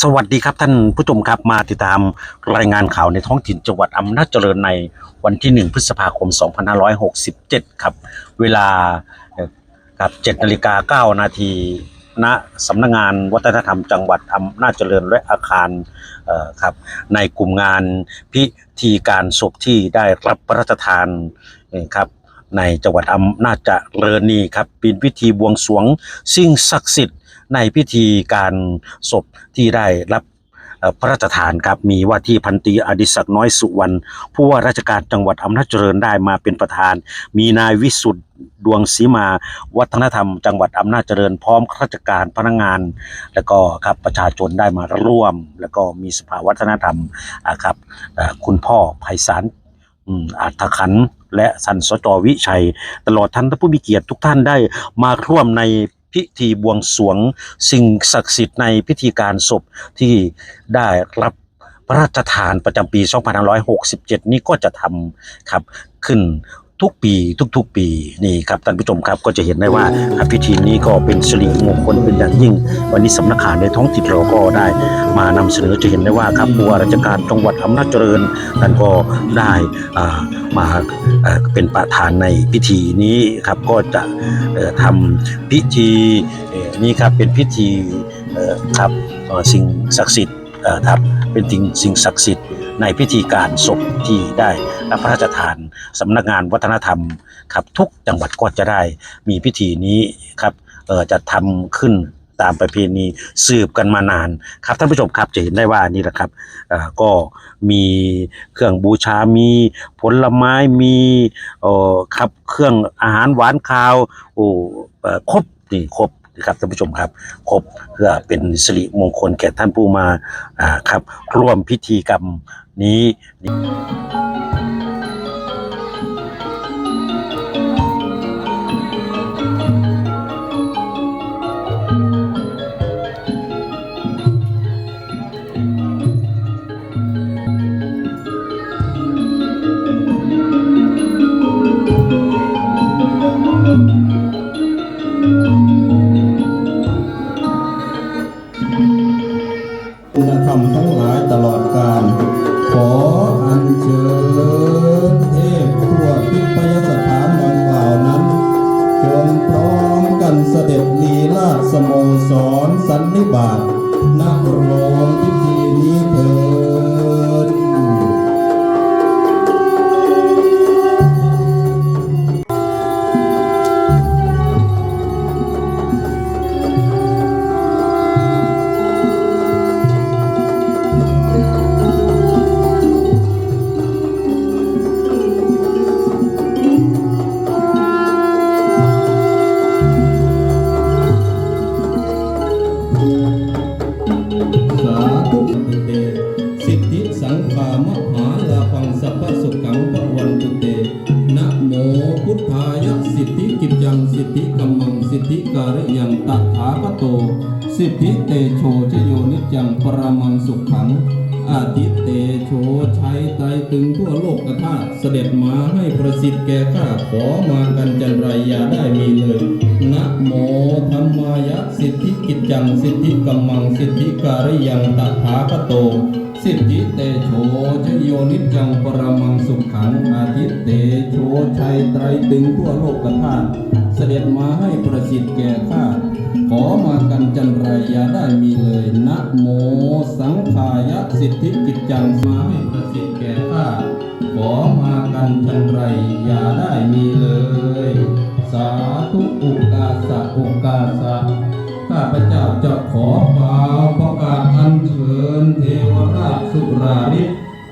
สวัสดีครับท่านผู้ชมครับมาติดตามรายงานข่าวในท้องถิ่นจังหวัดอำนาจเจริญในวันที่ 1 พฤษภาคม 2567 ครับ เวลาเอ่อครับ7นาฬิกา9นาทีณสำนักงานวัฒนธรรมจังหวัดอำนาจเจริญและอาคารเอ่อครับในกลุ่มงานพิธีการศพที่ได้รับพระราชทานเอ่ครับในจังหวัดอำนาจเจริญนี่ครับเป็นพิธีบวงสรวงสิ่งศักดิ์สิทธิ์ ในพิธีการศพที่ได้รับพระราชทานครับมีว่าที่พันตีอดิศักน้อยสุวรรณผู้ว่าราชการจังหวัดอำนาจเจริญได้มาเป็นประธาน มีนายวิสุทธ์ดวงศรีมา วัฒนธรรม จังหวัดอำนาจเจริญพร้อมข้าราชการพนักงาน แล้วก็ครับประชาชนได้มาร่วม แล้วก็มีสภาวัฒนธรรมครับคุณพ่อไพศาลอืมอัฐขันและสันสจวิชัย ตลอดท่านผู้มีเกียรติทุกท่านได้มาร่วมใน พิธีบวงสวงสิ่งศักดิ์สิทธิ์ในพิธีการศพที่ได้รับพระราชทานประจำปี 2567 นี้ก็จะทำครับขึ้น ทุกปี ทุก ๆ ปีนี่ครับท่านผู้ชมครับก็จะเห็นได้ว่าอะพิธีนี้ก็เป็นสิริมงคลเป็นอย่างยิ่ง วันนี้สำนักข่าวในท้องถิ่นเราก็ได้ มานำเสนอจะเห็นได้ว่าครับผู้ว่าราชการจังหวัดอำนาจเจริญท่านก็ได้อ่ามาเอ่อเป็นประธานในพิธีนี้ครับก็จะเอ่อทำพิธีเอ่อนี้ครับเป็นพิธีเอ่อครับเอ่อสิ่งศักดิ์สิทธิ์เอ่อครับเป็นสิ่งสิ่งศักดิ์สิทธิ์ ในพิธีการศพที่ได้รับพระราชทานสำนักงานวัฒนธรรมครับทุกจังหวัดก็จะได้มีพิธีนี้ครับจะทำขึ้นตามประเพณีสืบกันมานานครับท่านผู้ชมครับจะเห็นได้ว่านี่แหละครับก็มีเครื่องบูชา มีผลไม้มีครับเครื่องอาหารหวานคาวโอ้ครบนี่ครบครับท่านผู้ชมครับครบเพื่อเป็นสิริมงคลแก่ท่านผู้มาครับร่วมพิธีกรรม นี้คุณธรรมทั้งหลายตลอดกาล สโมสรสันนิบาตนักโรง สาธุตุเต สิทธิสังฆามหาลาภังสัพพสุขังปวันตุเต นะโมพุทธายะสิทธิกิจังสิทธิกัมมังสิทธิการิยังตถาคโต สิทธิเตโชชโยนิจจังปรมังสุขัง อาทิตเตโชชัยไตตึงทั่วโลกธาตุเสด็จมาให้ประสิทธิ์แก่ข้าขอมากันจันไรยาได้มีเลยนะโมธรรมายะสิทธิกิจจังสิทธิกัมมังสิทธิการิยังตถาคโต สิทธิเตโชชโยนิจังปรมังสุขังอาทิตเตโชชัยไตตึงทั่วโลกธาตุเสด็จมาให้ประสิทธิ์แก่ข้าขอมากันจันไรยาได้มีเลยนะโมสังขายะสิทธิกิจจังมาให้ประสิทธิ์แก่ข้าขอมากันจันไรอย่าได้มีเลย สาธุอุกาสะอุกาสะข้าพระเจ้าจะขอเป่าประกาศอัญเชิญเทวราชสุราริศ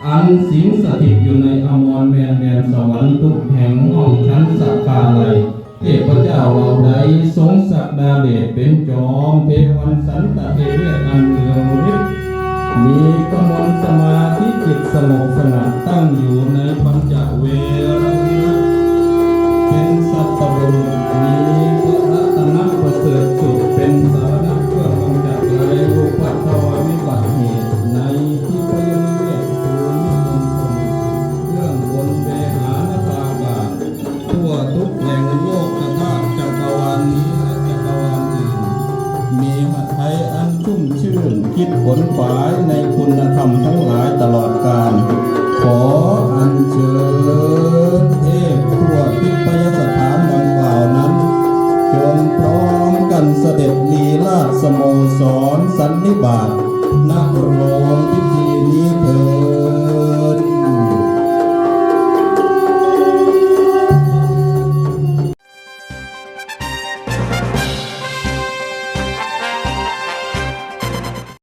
อันสิงสถิตอยู่ในอมรแมนแดนสวรรค์ทุกแห่งห้องชั้นสักกาไลยเทพเจ้าเหล่าใดทรงสักดาเดชเป็นจอมเทวันสันตะเทเวศอันเมืองฤทธิ์ มีกำมลสมาธิจิตสงบสงัดตั้งอยู่ในปัญจเวรวิรัตเป็นสัตว์รุษมีพระรัตนประเสริฐสุดเป็นสารณะเพื่อกำจัดไรรูปัตวาวิบัติเหตุในที่พยนิเวศภูมิมณฑลเรื่องบนเวหานภาอากาศทั่วทุกแห่งโลกธาตุจักรวาลนี้และจักรวาลอื่นมีหทัยอันชุ่ม คิดขนขวายในคุณธรรมทั้งหลายตลอดกาลขออัญเชิญเทพทั่วทิพยสถานดังกล่าวนั้น จงพร้อมกันเสด็จลีลาสโมสรสันนิบาตนักโรงพิธีนี้เถิด